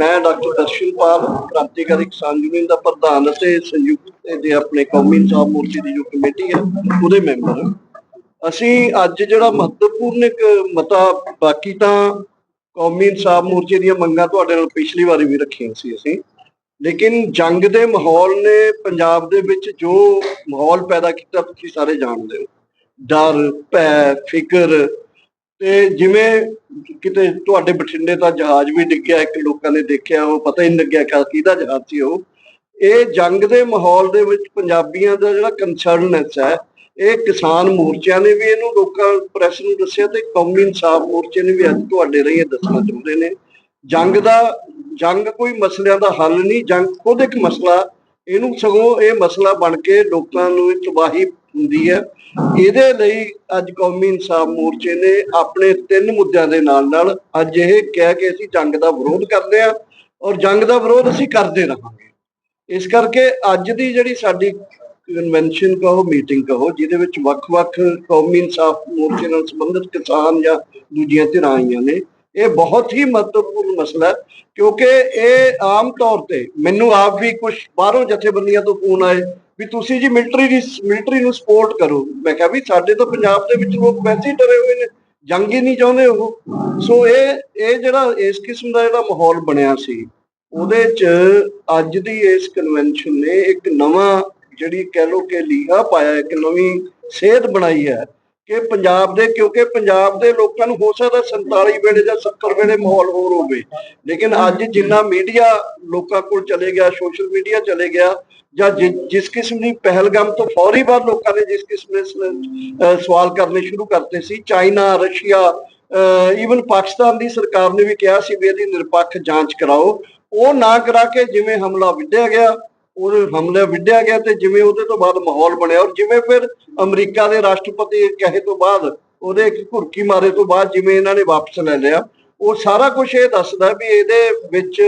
ਮੈਂ ਡਾਕਟਰ ਦਰਸ਼ਨਪਾਲ, ਕ੍ਰਾਂਤੀਕਾਰੀ ਕਿਸਾਨ ਯੂਨੀਅਨ ਦਾ ਪ੍ਰਧਾਨ ਅਤੇ ਸੰਯੁਕਤ ਦੇ ਆਪਣੇ ਕੌਮੀ ਇਨਸਾਫ ਮੋਰਚੇ ਦੀ ਜੋ ਕਮੇਟੀ ਹੈ, ਉਹਦੇ ਮੈਂਬਰ ਅਸੀਂ ਅੱਜ ਜਿਹੜਾ ਮਹੱਤਵਪੂਰਨ ਇੱਕ ਮਤਾ ਬਾਕੀ ਤਾਂ ਕੌਮੀ ਇਨਸਾਫ ਮੋਰਚੇ ਦੀਆਂ ਮੰਗਾਂ ਤੁਹਾਡੇ ਨਾਲ ਪਿਛਲੀ ਵਾਰੀ ਵੀ ਰੱਖੀਆਂ ਸੀ ਅਸੀਂ, ਲੇਕਿਨ ਜੰਗ ਦੇ ਮਾਹੌਲ ਨੇ ਪੰਜਾਬ ਦੇ ਵਿੱਚ ਜੋ ਮਾਹੌਲ ਪੈਦਾ ਕੀਤਾ, ਤੁਸੀਂ ਸਾਰੇ ਜਾਣਦੇ ਹੋ। ਡਰ, ਭੈ, ਫਿਕਰ ਤੇ ਜਿਵੇਂ ਕਿਤੇ ਤੁਹਾਡੇ ਬਠਿੰਡੇ ਦਾ ਜਹਾਜ਼ ਵੀ ਡਿੱਗਿਆ, ਇੱਕ ਲੋਕਾਂ ਨੇ ਦੇਖਿਆ, ਉਹ ਪਤਾ ਹੀ ਨਹੀਂ ਲੱਗਿਆ ਕਿ ਕਿਹਦਾ ਜਹਾਜ਼ ਸੀ ਉਹ। ਇਹ ਜੰਗ ਦੇ ਮਾਹੌਲ ਦੇ ਵਿੱਚ ਪੰਜਾਬੀਆਂ ਦਾ ਜਿਹੜਾ ਕੰਸਰਨਨੈਸ ਹੈ, ਇਹ ਕਿਸਾਨ ਮੋਰਚਿਆਂ ਨੇ ਵੀ ਇਹਨੂੰ ਲੋਕਾਂ, ਪ੍ਰੈਸ ਨੂੰ ਦੱਸਿਆ ਤੇ ਕੌਮੀ ਇਨਸਾਫ ਮੋਰਚੇ ਨੇ ਵੀ ਅੱਜ ਤੁਹਾਡੇ ਲਈ ਇਹ ਦੱਸਣਾ ਚਾਹੁੰਦੇ ਨੇ। ਜੰਗ ਦਾ, ਜੰਗ ਕੋਈ ਮਸਲਿਆਂ ਦਾ ਹੱਲ ਨਹੀਂ, ਜੰਗ ਖੁਦ ਇੱਕ ਮਸਲਾ, ਇਹਨੂੰ ਸਗੋਂ ਇਹ ਮਸਲਾ ਬਣ ਕੇ ਲੋਕਾਂ ਨੂੰ ਤਬਾਹੀ ਹੁੰਦੀ ਹੈ। ਇਹਦੇ ਲਈ ਅੱਜ ਕੌਮੀ ਇਨਸਾਫ ਮੋਰਚੇ ਨੇ ਆਪਣੇ ਤਿੰਨ ਮੁੱਦਿਆਂ ਦੇ ਨਾਲ ਨਾਲ ਅੱਜ ਇਹ ਕਹਿ ਕੇ ਅਸੀਂ ਜੰਗ ਦਾ ਵਿਰੋਧ ਕਰਦੇ ਹਾਂ ਔਰ ਜੰਗ ਦਾ ਵਿਰੋਧ ਅਸੀਂ ਕਰਦੇ ਰਹਾਂਗੇ। ਇਸ ਕਰਕੇ ਅੱਜ ਦੀ ਜਿਹੜੀ ਸਾਡੀ ਕਨਵੈਨਸ਼ਨ ਕਹੋ ਮੀਟਿੰਗ ਕਹੋ, ਜਿਹਦੇ ਵਿੱਚ ਵੱਖ-ਵੱਖ ਕੌਮੀ ਇਨਸਾਫ ਮੋਰਚੇ ਨਾਲ ਸੰਬੰਧਿਤ ਕਿਸਾਨ ਜਾਂ ਦੂਜੀਆਂ ਧਿਰਾਂ ਆਈਆਂ ਨੇ, ਇਹ ਬਹੁਤ ਹੀ ਮਹੱਤਵਪੂਰਨ ਮਸਲਾ ਹੈ ਕਿਉਂਕਿ ਇਹ ਆਮ ਤੌਰ ਤੇ ਮੈਨੂੰ ਆਪ ਵੀ ਕੁਝ ਬਾਹਰੋਂ ਜਥੇਬੰਦੀਆਂ ਤੋਂ ਫੋਨ ਆਏ ਵੀ ਤੁਸੀਂ ਜੀ ਮਿਲਟਰੀ ਦੀ ਮਿਲਟਰੀ ਨੂੰ ਸਪੋਰਟ ਕਰੋ। ਮੈਂ ਕਿਹਾ ਵੀ ਸਾਡੇ ਤਾਂ ਪੰਜਾਬ ਦੇ ਵਿੱਚ ਲੋਕ ਵੈਸੇ ਹੀ ਡਰੇ ਹੋਏ ਨੇ, ਜੰਗ ਹੀ ਨਹੀਂ ਚਾਹੁੰਦੇ ਉਹ। ਸੋ ਇਹ ਇਹ ਜਿਹੜਾ ਇਸ ਕਿਸਮ ਦਾ ਜਿਹੜਾ ਮਾਹੌਲ ਬਣਿਆ ਸੀ, ਉਹਦੇ ਚ ਅੱਜ ਦੀ ਇਸ ਕਨਵੈਨਸ਼ਨ ਨੇ ਇੱਕ ਨਵਾਂ ਜਿਹੜੀ ਕਹਿ ਲੋ ਕਿ ਲੀਹਾ ਪਾਇਆ, ਇੱਕ ਨਵੀਂ ਸੇਧ ਬਣਾਈ ਹੈ। ਕਿ ਪੰਜਾਬ ਦੇ, ਕਿਉਂਕਿ ਪੰਜਾਬ ਦੇ ਲੋਕਾਂ ਨੂੰ ਹੋ ਸਕਦਾ 47 ਵੇਲੇ ਜਾਂ 70 ਵੇਲੇ ਮਾਹੌਲ ਹੋਰ ਹੋਵੇ। ਲੇਕਿਨ ਅੱਜ ਜਿੰਨਾ ਮੀਡੀਆ ਲੋਕਾਂ ਕੋਲ ਚਲੇ ਗਿਆ, ਸੋਸ਼ਲ ਮੀਡੀਆ ਚਲੇ ਗਿਆ, ਜਾਂ ਜਿ- ਜਿਸ ਕਿਸਮ ਦੀ ਪਹਿਲਗਾਮ ਤੋਂ ਫੌਰੀ ਬਾਅਦ ਲੋਕਾਂ ਨੇ ਜਿਸ ਕਿਸਮ ਦੇ ਸਵਾਲ ਕਰਨੇ ਸ਼ੁਰੂ ਕਰਤੇ ਸੀ, ਚਾਈਨਾ, ਰਸ਼ੀਆ ਈਵਨ ਪਾਕਿਸਤਾਨ ਦੀ ਸਰਕਾਰ ਨੇ ਵੀ ਕਿਹਾ ਸੀ ਵੀ ਇਹਦੀ ਨਿਰਪੱਖ ਜਾਂਚ ਕਰਾਓ। ਉਹ ਨਾ ਕਰਾ ਕੇ ਜਿਵੇਂ ਹਮਲਾ ਵਿੱਢਿਆ ਗਿਆ ਉਹ ਹਮਲਾ ਵਿੱਢਿਆ ਗਿਆ ਤੇ ਜਿਵੇਂ ਉਹਦੇ ਤੋਂ ਬਾਅਦ ਮਾਹੌਲ ਬਣਿਆ ਔਰ ਜਿਵੇਂ ਫਿਰ ਅਮਰੀਕਾ ਦੇ ਰਾਸ਼ਟਰਪਤੀ ਕਹੇ ਤੋਂ ਬਾਅਦ ਉਹਦੇ ਇੱਕ ਘੁਰਕੀ ਮਾਰੇ ਤੋਂ ਬਾਅਦ ਜਿਵੇਂ ਇਹਨਾਂ ਨੇ ਵਾਪਸ ਲੈ ਲਿਆ, ਉਹ ਸਾਰਾ ਕੁਝ ਇਹ ਦੱਸਦਾ ਵੀ ਇਹਦੇ ਵਿੱਚ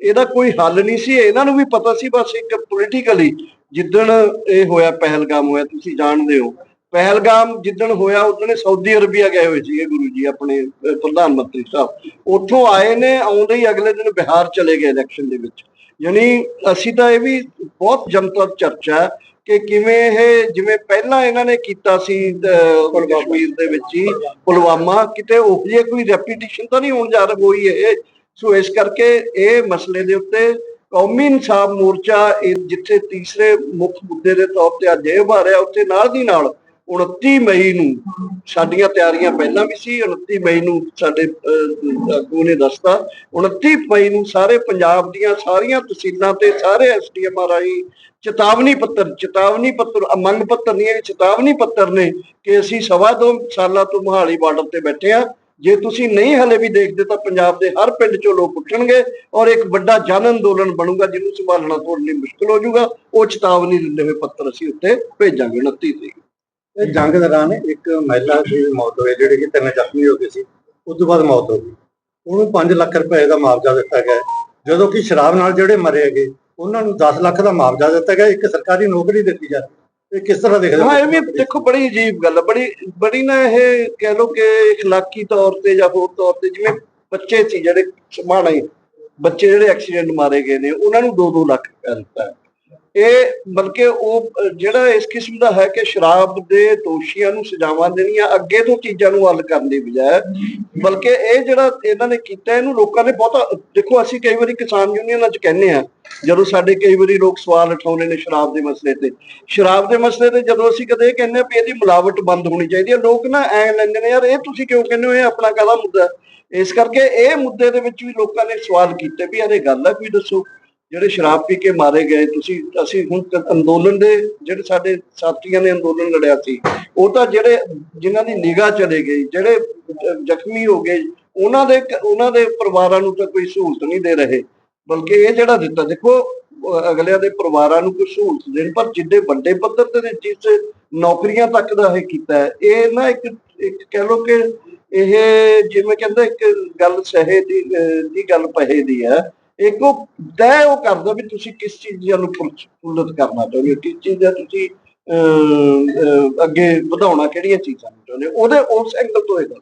ਇਹਦਾ ਕੋਈ ਹੱਲ ਨਹੀਂ ਸੀ, ਇਹਨਾਂ ਨੂੰ ਵੀ ਪਤਾ ਸੀ ਬਸ ਇੱਕ ਪੋਲੀਟੀਕਲੀ ਜਿੱਦਣ ਇਹ ਹੋਇਆ, ਪਹਿਲਗਾਮ ਹੋਇਆ, ਤੁਸੀਂ ਜਾਣਦੇ ਹੋ। ਪਹਿਲਗਾਮ ਜਿੱਦਣ ਹੋਇਆ ਉਦੋਂ ਸਾਊਦੀ ਅਰਬੀਆ ਗਏ ਹੋਏ ਸੀਗੇ ਗੁਰੂ ਜੀ, ਆਪਣੇ ਪ੍ਰਧਾਨ ਮੰਤਰੀ ਸਾਹਿਬ। ਉੱਥੋਂ ਆਏ ਨੇ, ਆਉਂਦੇ ਹੀ ਅਗਲੇ ਦਿਨ ਬਿਹਾਰ ਚਲੇ ਗਏ ਇਲੈਕਸ਼ਨ ਦੇ ਵਿੱਚ। ਯਾਨੀ ਅਸੀਂ ਤਾਂ ਇਹ ਵੀ ਬਹੁਤ ਜਨਤਕ ਚਰਚਾ ਹੈ ਕਿ ਕਿਵੇਂ ਇਹ ਜਿਵੇਂ ਪਹਿਲਾਂ ਇਹਨਾਂ ਨੇ ਕੀਤਾ ਸੀ ਕਸ਼ਮੀਰ ਦੇ ਵਿੱਚ ਹੀ ਪੁਲਵਾਮਾ ਕਿਤੇ ਉਹ ਜਿਹੀ ਕੋਈ ਰੈਪੀਟੀਸ਼ਨ ਤਾਂ ਨਹੀਂ ਹੋਣ ਜਾ ਰਹੀ ਹੋਈ ਇਹ। ਸੋ ਇਸ ਕਰਕੇ ਇਹ ਮਸਲੇ ਦੇ ਉੱਤੇ ਕੌਮੀ ਇਨਸਾਫ ਮੋਰਚਾ ਜਿੱਥੇ ਤੀਸਰੇ ਮੁੱਖ ਮੁੱਦੇ ਦੇ ਤੌਰ ਤੇ ਅੱਜ ਇਹ ਉਭਾਰਿਆ ਉੱਥੇ ਨਾਲ ਦੀ ਨਾਲ 29 ਮਈ ਨੂੰ ਸਾਡੀਆਂ ਤਿਆਰੀਆਂ ਪਹਿਲਾਂ ਵੀ ਸੀ 29 ਮਈ ਨੂੰ ਸਾਡੇ ਆਗੂ ਨੇ ਦੱਸਤਾ। 29 ਮਈ ਨੂੰ ਸਾਰੇ ਪੰਜਾਬ ਦੀਆਂ ਸਾਰੀਆਂ ਤਹਿਸੀਲਾਂ ਤੇ ਸਾਰੇ ਐਸਡੀਐਮ ਰਾਹੀਂ ਚੇਤਾਵਨੀ ਪੱਤਰ ਚੇਤਾਵਨੀ ਪੱਤਰ ਮੰਗ ਪੱਤਰ ਨਹੀਂ ਹੈ ਚੇਤਾਵਨੀ ਪੱਤਰ ਨੇ ਕਿ ਅਸੀਂ ਸਵਾ ਦੋ ਸਾਲਾਂ ਤੋਂ ਮੋਹਾਲੀ ਬਾਰਡਰ ਤੇ ਬੈਠੇ ਆ ਜੇ ਤੁਸੀਂ ਨਹੀਂ ਹਲੇ ਵੀ ਦੇਖਦੇ ਤਾਂ ਪੰਜਾਬ ਦੇ ਹਰ ਪਿੰਡ ਚੋਂ ਲੋਕ ਉੱਠਣਗੇ ਔਰ ਇੱਕ ਵੱਡਾ ਜਨ ਅੰਦੋਲਨ ਬਣੂਗਾ, ਜਿਹਨੂੰ ਸੰਭਾਲਣਾ ਤੁਹਾਡੇ ਲਈ ਮੁਸ਼ਕਲ ਹੋ ਜਾਊਗਾ। ਉਹ ਚੇਤਾਵਨੀ ਦਿੰਦੇ ਹੋਏ ਪੱਤਰ ਅਸੀਂ ਉੱਤੇ ਭੇਜਾਂਗੇ 29 ਤਰੀਕ ਇਹ ਜੰਗ ਦੌਰਾਨ ਇੱਕ ਮਹਿਲਾ ਦੀ ਮੌਤ ਹੋਈ, ਜਿਹੜੇ ਕਿ ਤਿੰਨ ਜ਼ਖਮੀ ਹੋ ਗਏ ਸੀ, ਉਸ ਤੋਂ ਬਾਅਦ ਮੌਤ ਹੋ ਗਈ। ਉਹਨੂੰ 5 ਲੱਖ ਰੁਪਏ ਦਾ ਮੁਆਵਜ਼ਾ ਦਿੱਤਾ ਗਿਆ ਜਦੋਂ ਕਿ ਸ਼ਰਾਬ ਨਾਲ ਜਿਹੜੇ ਮਰੇ ਹੈਗੇ, ਉਹਨਾਂ ਨੂੰ 10 ਲੱਖ ਦਾ ਮੁਆਵਜ਼ਾ ਦਿੱਤਾ ਗਿਆ। ਇੱਕ ਸਰਕਾਰੀ ਨੌਕਰੀ ਦਿੱਤੀ ਜਾ ਇਹ ਕਿਸ ਤਰ੍ਹਾਂ ਦੇਖਦੇ ਹਾਂ? ਇਹ ਵੀ ਦੇਖੋ, ਬੜੀ ਅਜੀਬ ਗੱਲ ਹੈ। ਬੜੀ ਬੜੀ ਨਾ ਇਹ ਕਹਿ ਲੋ ਕਿ ਇਖਲਾਕੀ ਤੌਰ ਤੇ ਜਾਂ ਹੋਰ ਤੌਰ ਤੇ, ਜਿਵੇਂ ਬੱਚੇ ਸੀ ਜਿਹੜੇ ਸਮਾਣੇ ਬੱਚੇ ਜਿਹੜੇ ਐਕਸੀਡੈਂਟ ਮਾਰੇ ਗਏ ਨੇ, ਉਹਨਾਂ ਨੂੰ 2-2 ਲੱਖ ਰੁਪਏ ਦਿੱਤਾ ਹੈ। ਇਹ ਬਲਕਿ ਉਹ ਜਿਹੜਾ ਇਸ ਕਿਸਮ ਦਾ ਹੈ ਕਿ ਸ਼ਰਾਬ ਦੇ ਦੋਸ਼ੀਆਂ ਨੂੰ ਸਜ਼ਾਵਾਂ ਦੇਣੀਆਂ, ਅੱਗੇ ਤੋਂ ਚੀਜ਼ਾਂ ਨੂੰ ਹੱਲ ਕਰਨ ਦੀ ਬਜਾਏ, ਬਲਕਿ ਇਹ ਜਿਹੜਾ ਇਹਨਾਂ ਨੇ ਕੀਤਾ, ਇਹਨੂੰ ਲੋਕਾਂ ਨੇ ਬਹੁਤਾ, ਦੇਖੋ ਅਸੀਂ ਕਈ ਵਾਰੀ ਕਿਸਾਨ ਯੂਨੀਅਨਾਂ 'ਚ ਕਹਿੰਦੇ ਆ ਜਦੋਂ ਸਾਡੇ ਕਈ ਵਾਰੀ ਲੋਕ ਸਵਾਲ ਉਠਾਉਂਦੇ ਨੇ ਸ਼ਰਾਬ ਦੇ ਮਸਲੇ ਤੇ। ਸ਼ਰਾਬ ਦੇ ਮਸਲੇ ਤੇ ਜਦੋਂ ਅਸੀਂ ਕਦੇ ਇਹ ਕਹਿੰਦੇ ਆ ਵੀ ਇਹਦੀ ਮਿਲਾਵਟ ਬੰਦ ਹੋਣੀ ਚਾਹੀਦੀ ਹੈ, ਲੋਕ ਨਾ ਐ ਲੈਂਦੇ ਨੇ, ਯਾਰ, ਇਹ ਤੁਸੀਂ ਕਿਉਂ ਕਹਿੰਦੇ ਹੋ? ਇਹ ਆਪਣਾ ਕਾਹਦਾ ਮੁੱਦਾ? ਇਸ ਕਰਕੇ ਇਹ ਮੁੱਦੇ ਦੇ ਵਿੱਚ ਵੀ ਲੋਕਾਂ ਨੇ ਸਵਾਲ ਕੀਤੇ ਵੀ, ਯਾਰ, ਇਹ ਗੱਲ ਹੈ, ਕੋਈ ਦੱਸੋ? ਜਿਹੜੇ ਸ਼ਰਾਬ ਪੀ ਕੇ ਮਾਰੇ ਗਏ ਤੁਸੀਂ ਅਸੀਂ ਹੁਣ ਤ- ਅੰਦੋਲਨ ਦੇ ਜਿਹੜੇ ਸਾਡੇ ਸਾਥੀਆਂ ਨੇ ਅੰਦੋਲਨ ਲੜਿਆ ਸੀ ਉਹ ਤਾਂ ਜਿਹੜੇ ਜਿਨ੍ਹਾਂ ਦੀ ਨਿਗਾਹ ਚਲੇ ਗਈ ਜਿਹੜੇ ਜ- ਜ਼ਖਮੀ ਹੋ ਗਏ ਉਹਨਾਂ ਦੇ ਕ- ਉਹਨਾਂ ਦੇ ਪਰਿਵਾਰਾਂ ਨੂੰ ਤਾਂ ਕੋਈ ਸਹੂਲਤ ਨਹੀਂ ਦੇ ਰਹੇ। ਬਲਕਿ ਇਹ ਜਿਹੜਾ ਦਿੱਤਾ ਦੇਖੋ ਅਹ ਅਗਲਿਆਂ ਦੇ ਪਰਿਵਾਰਾਂ ਨੂੰ ਕੋਈ ਸਹੂਲਤ ਦੇਣ ਪਰ ਜਿੱਡੇ ਵੱਡੇ ਪੱਧਰ ਤੇ ਨੇ ਜਿਸ ਨੌਕਰੀਆਂ ਤੱਕ ਦਾ ਇਹ ਕੀਤਾ ਹੈ, ਇਹ ਨਾ ਇੱਕ ਇੱਕ ਕਹਿ ਲੋ ਕਿ ਇਹ ਜਿਵੇਂ ਕਹਿੰਦੇ ਇੱਕ ਗੱਲ ਸਹੇ ਦੀ ਅਹ ਦੀ ਗੱਲ ਪਹੇ ਦੀ ਹੈ ਇੱਕ ਉਹ ਤੈਅ ਉਹ ਕਰਦਾ ਵੀ ਤੁਸੀਂ ਕਿਸ ਚੀਜ਼ਾਂ ਨੂੰ ਪ੍ਰਫੁੱਲਤ ਕਰਨਾ ਚਾਹੁੰਦੇ ਹੋ ਕਿਸ ਚੀਜ਼ ਦਾ ਤੁਸੀਂ ਅਹ, ਅੱਗੇ ਵਧਾਉਣਾ ਕਿਹੜੀਆਂ ਚੀਜ਼ਾਂ ਨੂੰ ਚਾਹੁੰਦੇ ਹੋ? ਉਹਦੇ ਉਸ ਐਂਗਲ ਤੋਂ ਇਹ ਗੱਲ।